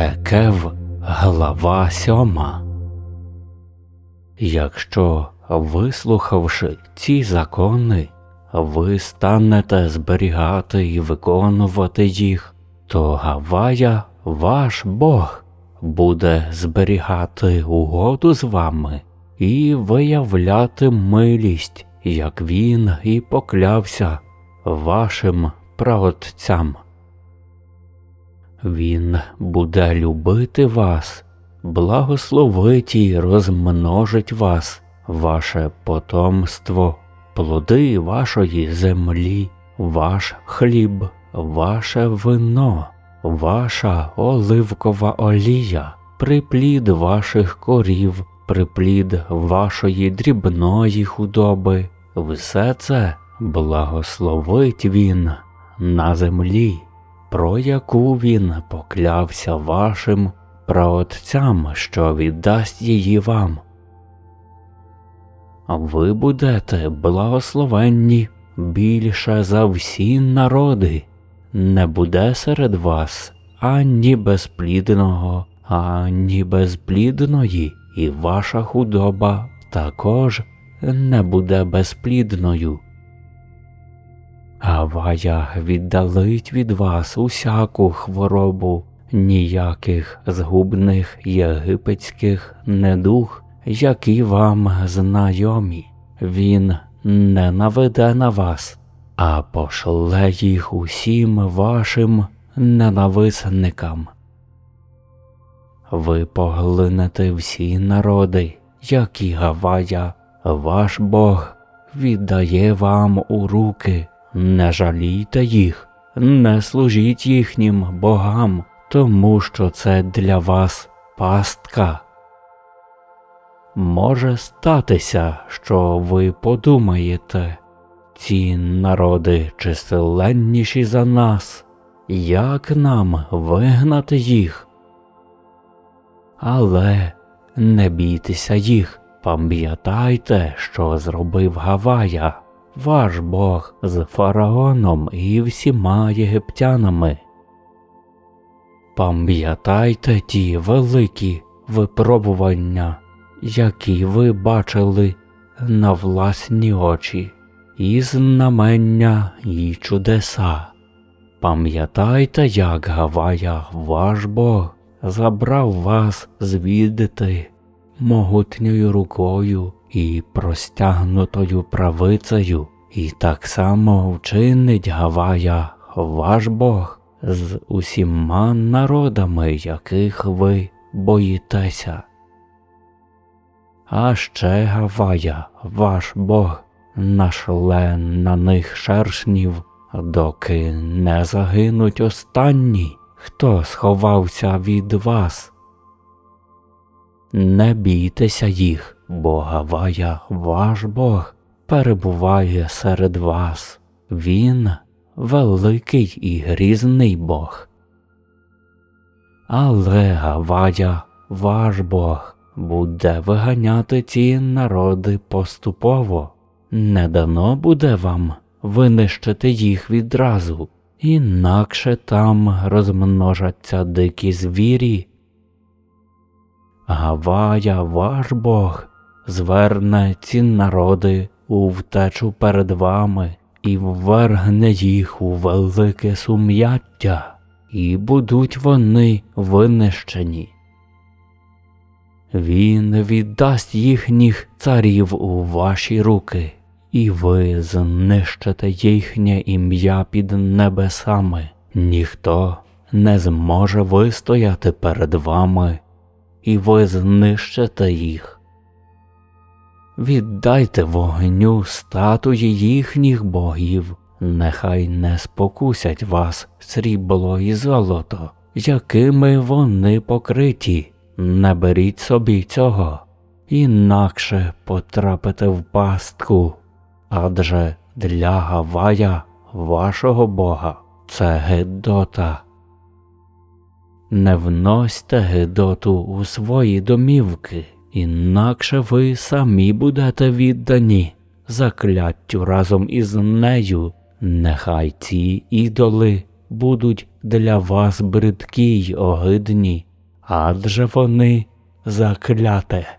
Екев, глава сьома. Якщо, вислухавши ці закони, ви станете зберігати і виконувати їх, то Гавая, ваш Бог, буде зберігати угоду з вами і виявляти милість, як він і поклявся вашим праотцям. Він буде любити вас, благословить і розмножить вас, ваше потомство, плоди вашої землі, ваш хліб, ваше вино, ваша оливкова олія, приплід ваших корів, приплід вашої дрібної худоби, все це благословить він на землі про яку він поклявся вашим праотцям, що віддасть її вам. Ви будете благословенні більше за всі народи, не буде серед вас ані безплідного, ані безплідної, і ваша худоба також не буде безплідною. Гавая віддалить від вас усяку хворобу, ніяких згубних єгипетських недух, які вам знайомі. Він не наведе на вас, а пошле їх усім вашим ненависникам. Ви поглинете всі народи, які Гавая, ваш Бог, віддає вам у руки. Не жалійте їх, не служіть їхнім богам, тому що це для вас пастка. Може статися, що ви подумаєте, ці народи численніші за нас, як нам вигнати їх? Але не бійтеся їх, пам'ятайте, що зробив Гавая ваш Бог з фараоном і всіма єгиптянами. Пам'ятайте ті великі випробування, які ви бачили на власні очі, і знамення і чудеса. Пам'ятайте, як Гавая, ваш Бог, забрав вас звідти могутньою рукою і простягнутою правицею, і так само вчинить Гавая, ваш Бог, з усіма народами, яких ви боїтеся. А ще Гавая, ваш Бог, нашле на них шершнів, доки не загинуть останні, хто сховався від вас. Не бійтеся їх, бо Гавая, ваш Бог, перебуває серед вас. Він великий і грізний Бог. Але Гавая, ваш Бог, буде виганяти ці народи поступово, не дано буде вам винищити їх відразу, інакше там розмножаться дикі звірі Гавая, ваш Бог, зверне ці народи у втечу перед вами і ввергне їх у велике сум'яття, і будуть вони винищені. Він віддасть їхніх царів у ваші руки, і ви знищите їхнє ім'я під небесами, ніхто не зможе вистояти перед вами і ви знищите їх. Віддайте вогню статуї їхніх богів, нехай не спокусять вас срібло і золото, якими вони покриті, не беріть собі цього, інакше потрапите в пастку, адже для Гавая, вашого бога, це Гедота. Не вносьте Гедоту у свої домівки, інакше ви самі будете віддані закляттю разом із нею. Нехай ці ідоли будуть для вас бридкі й огидні, адже вони закляте.